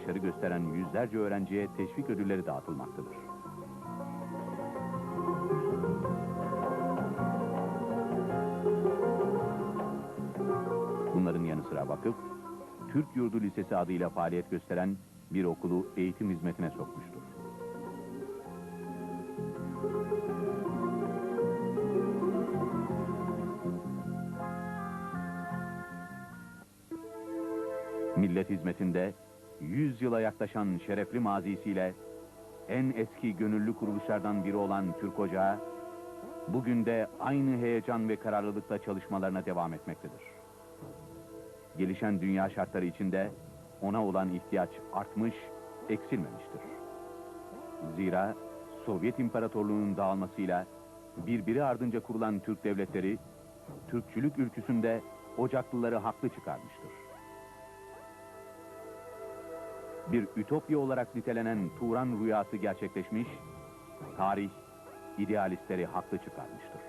başarı gösteren yüzlerce öğrenciye teşvik ödülleri dağıtılmaktadır. Bunların yanı sıra vakıf, Türk Yurdu Lisesi adıyla faaliyet gösteren bir okulu eğitim hizmetine sokmuştur. Millet hizmetinde 100 yıla yaklaşan şerefli mazisiyle en eski gönüllü kuruluşlardan biri olan Türk Ocağı, bugün de aynı heyecan ve kararlılıkla çalışmalarına devam etmektedir. Gelişen dünya şartları içinde ona olan ihtiyaç artmış, eksilmemiştir. Zira Sovyet İmparatorluğu'nun dağılmasıyla birbiri ardınca kurulan Türk devletleri, Türkçülük ülküsünde Ocaklıları haklı çıkarmıştır. Bir ütopya olarak nitelenen Turan rüyası gerçekleşmiş, tarih idealistleri haklı çıkarmıştır.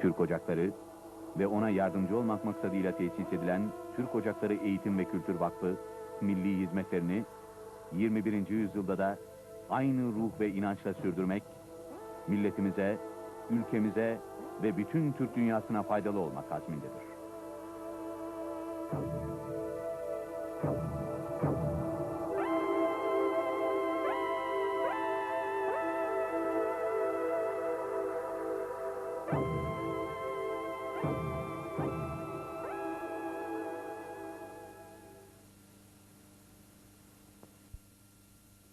Türk Ocakları ve ona yardımcı olmak maksadıyla tesis edilen Türk Ocakları Eğitim ve Kültür Vakfı milli hizmetlerini 21. yüzyılda da aynı ruh ve inançla sürdürmek, milletimize, ülkemize ve bütün Türk dünyasına faydalı olmak azmindedir.